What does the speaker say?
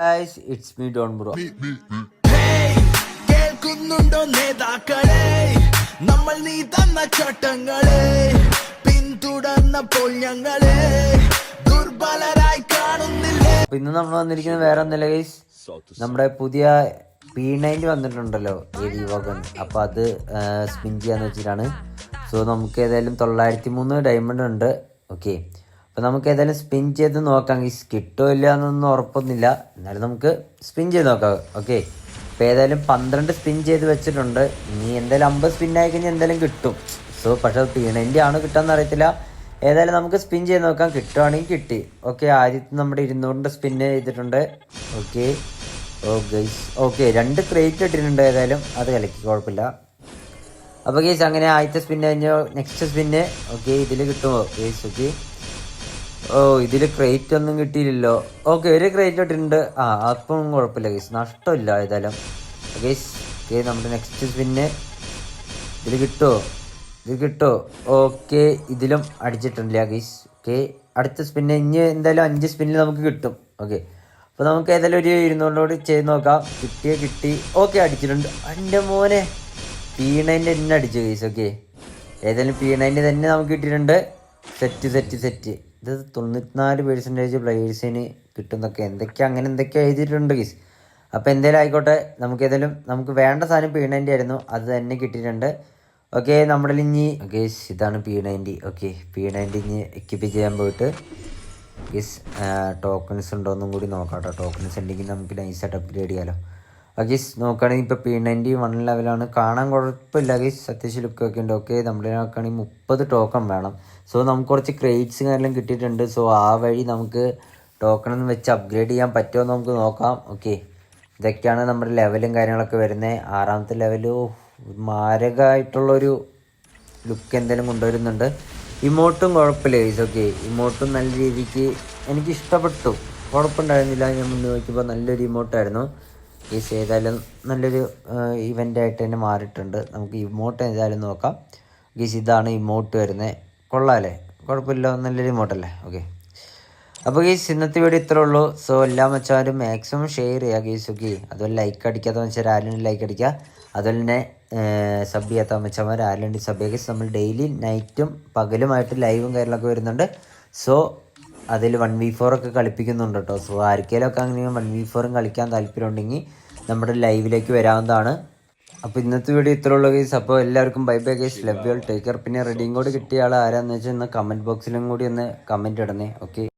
Guys it's me Don bro കേൾക്കുന്നുണ്ടോ നേതാക്കളെ? നമ്മൾ നീ തന്ന ചട്ടങ്ങളെ പിന്തുടർന്നപ്പോൾ ഞങ്ങളെ ദുർബലരായി കാണുന്നില്ലേ? ഇന്ന് നമ്മൾ വന്നിരിക്കുന്നത് വേറെ ഒന്നല്ല ഗൈസ് നമ്മുടെ പുതിയ പി നയന്റി വന്നിട്ടുണ്ടല്ലോ ഏത് യുവകൻ അപ്പൊ അത് സ്പിൻ ചെയ്യാന്ന് വെച്ചിട്ടാണ്. സോ നമുക്ക് ഏതായാലും തൊള്ളായിരത്തി മൂന്ന് ഡയമണ്ട് ഉണ്ട്. ഓക്കെ അപ്പൊ നമുക്ക് ഏതായാലും സ്പിൻ ചെയ്ത് നോക്കാം. ഗൈസ് കിട്ടോ ഇല്ല എന്നൊന്നും ഉറപ്പൊന്നുമില്ല. എന്നാലും നമുക്ക് സ്പിൻ ചെയ്ത് നോക്കാം. ഓക്കെ ഇപ്പം ഏതായാലും പന്ത്രണ്ട് സ്പിൻ ചെയ്ത് വെച്ചിട്ടുണ്ട്. ഇനി എന്തായാലും അമ്പത് സ്പിൻ ആയി കഴിഞ്ഞാൽ എന്തായാലും കിട്ടും. സോ പക്ഷെ പീണന്റെ ആണ് കിട്ടാമെന്ന് അറിയത്തില്ല. ഏതായാലും നമുക്ക് സ്പിൻ ചെയ്ത് നോക്കാം. കിട്ടുവാണെങ്കിൽ കിട്ടി. ഓക്കെ ആദ്യത്തെ നമ്മുടെ ഇരുന്നൂറിന്റെ സ്പിൻ ചെയ്തിട്ടുണ്ട്. ഓക്കെ ഓ ഓക്കെ രണ്ട് ക്രേറ്റ് ഇട്ടിട്ടുണ്ട് ഏതായാലും. അത് കലക്കി കുഴപ്പമില്ല. അപ്പോൾ ഗൈസ് അങ്ങനെ ആദ്യത്തെ സ്പിന്ന് കഴിഞ്ഞു. നെക്സ്റ്റ് സ്പിന്ന് ഓക്കെ ഇതിൽ കിട്ടുമോ? ഗൈസ് ഓക്കെ ഓ ഇതിൽ ക്രേറ്റ് ഒന്നും കിട്ടിയില്ലല്ലോ. ഓക്കെ ഒരു ക്രേറ്റ് ഇട്ടിട്ടുണ്ട് ആ അപ്പം കുഴപ്പമില്ല ഗൈസ് നഷ്ടമില്ല ഏതായാലും. ഗൈസ് ഓക്കെ നമ്മുടെ നെക്സ്റ്റ് സ്പിന്ന് ഇതിൽ കിട്ടുമോ ഇത് കിട്ടുമോ ഓക്കെ ഇതിലും അടിച്ചിട്ടില്ല ഗൈസ് ഓക്കെ അടുത്ത സ്പിന്നെ ഇനി എന്തായാലും അഞ്ച് സ്പിന്നിൽ നമുക്ക് കിട്ടും. ഓക്കെ അപ്പോൾ നമുക്ക് ഏതായാലും ഒരു ഇരുന്നൂറിനോട് ചെയ്ത് നോക്കാം. കിട്ടിയ കിട്ടി. ഓക്കെ അടിച്ചിട്ടുണ്ട്. എന്റെ മോനെ. പീണേന്റെ തന്നെ അടിച്ചു ഗൈസ് ഓക്കെ ഏതായാലും പീണേന്റെ തന്നെ നമുക്ക് കിട്ടിയിട്ടുണ്ട്. Set set set. ഇത് തൊണ്ണൂറ്റിനാല് പേഴ്സന്റേജ് പ്ലേയേഴ്സിന് കിട്ടുന്നൊക്കെ. എന്തൊക്കെയാ അങ്ങനെ എന്തൊക്കെയാ എഴുതിയിട്ടുണ്ട് ഗീസ് അപ്പോൾ എന്തേലും ആയിക്കോട്ടെ. നമുക്ക് ഏതായാലും നമുക്ക് വേണ്ട സാധനം പി നയന്റി ആയിരുന്നു. അത് തന്നെ കിട്ടിയിട്ടുണ്ട്. ഓക്കെ നമ്മുടെ ഇനി ഗീസ് ഇതാണ് P ninety okay P ninety ഇനി എക്യുപ്പ് ചെയ്യാൻ പോയിട്ട് ഗീസ് ടോക്കൺസ് ഉണ്ടോയെന്നും കൂടി നോക്കാം കേട്ടോ. ടോക്കൺസ് ഉണ്ടെങ്കിൽ നമുക്ക് നൈസായിട്ട് അപ്ഗ്രേഡ് ചെയ്യാലോ. ഗേസ് നോക്കുകയാണെങ്കിൽ ഇപ്പോൾ പി നയന്റി വൺ ലെവലാണ് കാണാൻ കുഴപ്പമില്ല അഗീസ് അത്യാവശ്യം ലുക്കൊക്കെ ഉണ്ട്. ഓക്കെ നമ്മുടെ നോക്കുകയാണെങ്കിൽ മുപ്പത് ടോക്കൺ വേണം. സോ നമുക്ക് കുറച്ച് ക്രേറ്റ്സ് കാര്യങ്ങളും കിട്ടിയിട്ടുണ്ട്. സോ ആ വഴി നമുക്ക് ടോക്കൺ ഒന്ന് വെച്ച് അപ്ഗ്രേഡ് ചെയ്യാൻ പറ്റുമോ എന്ന് നമുക്ക് നോക്കാം. ഓക്കെ ഇതൊക്കെയാണ് നമ്മുടെ ലെവലും കാര്യങ്ങളൊക്കെ വരുന്നത്. ആറാമത്തെ ലെവൽ മാരകമായിട്ടുള്ളൊരു ലുക്ക് എന്തെങ്കിലും കൊണ്ടുവരുന്നുണ്ട്. ഇമോട്ടും കുഴപ്പമില്ല ഗൈസ് ഓക്കെ ഇമോട്ടും നല്ല രീതിക്ക് എനിക്ക് ഇഷ്ടപ്പെട്ടു. കുഴപ്പമുണ്ടായിരുന്നില്ല. ഞാൻ മുന്നേ നോക്കിയപ്പോൾ നല്ലൊരു ഇമോട്ടായിരുന്നു ഗൈസ് ഏതായാലും നല്ലൊരു ഇവന്റായിട്ട് തന്നെ മാറിയിട്ടുണ്ട്. നമുക്ക് ഇമോട്ട് ഏതായാലും നോക്കാം. ഗീസ് ഇതാണ് ഇമോട്ട് വരുന്നത് കൊള്ളാമല്ലേ കുഴപ്പമില്ല നല്ലൊരു ഇമോട്ടല്ലേ ഓക്കെ അപ്പോൾ ഗീസ് ഇന്നത്തെ വീഡിയോ ഇത്രേ ഉള്ളൂ. സോ എല്ലാ മച്ചാരും മാക്സിമം ഷെയർ ചെയ്യുക ഗീസ് ഓക്കെ അതുപോലെ ലൈക്ക് അടിക്കാത്ത മച്ചാർ ആരും ലൈക്ക് അടിക്കുക. അതുപോലെ തന്നെ സബ് ചെയ്യാത്ത മച്ചന്മാർ ആരും സബ് ചെയ്യുക. നമ്മൾ ഡെയിലി നൈറ്റും പകലുമായിട്ട് ലൈവും കാര്യങ്ങളൊക്കെ വരുന്നുണ്ട്. സോ അതിൽ വൺ വി ഫോറൊക്കെ കളിപ്പിക്കുന്നുണ്ട് കേട്ടോ. സോ ആർക്കെങ്കിലും ഒക്കെ അങ്ങനെ വൺ വി ഫോറും കളിക്കാൻ താല്പര്യം ഉണ്ടെങ്കിൽ നമ്മുടെ ലൈവിലേക്ക് വരാവുന്നതാണ്. അപ്പോൾ ഇന്നത്തെ വീഡിയോ ഇത്ര ഉള്ള കേസ് അപ്പോൾ എല്ലാവർക്കും bye bye guys love you take care പിന്നെ റെഡിയും കൂടി കിട്ടിയ ആൾ ആരാന്ന് വെച്ചാൽ ഒന്ന് കമന്റ് ബോക്സിലും കൂടി ഒന്ന് കമന്റ് ഇടണേ. ഓക്കെ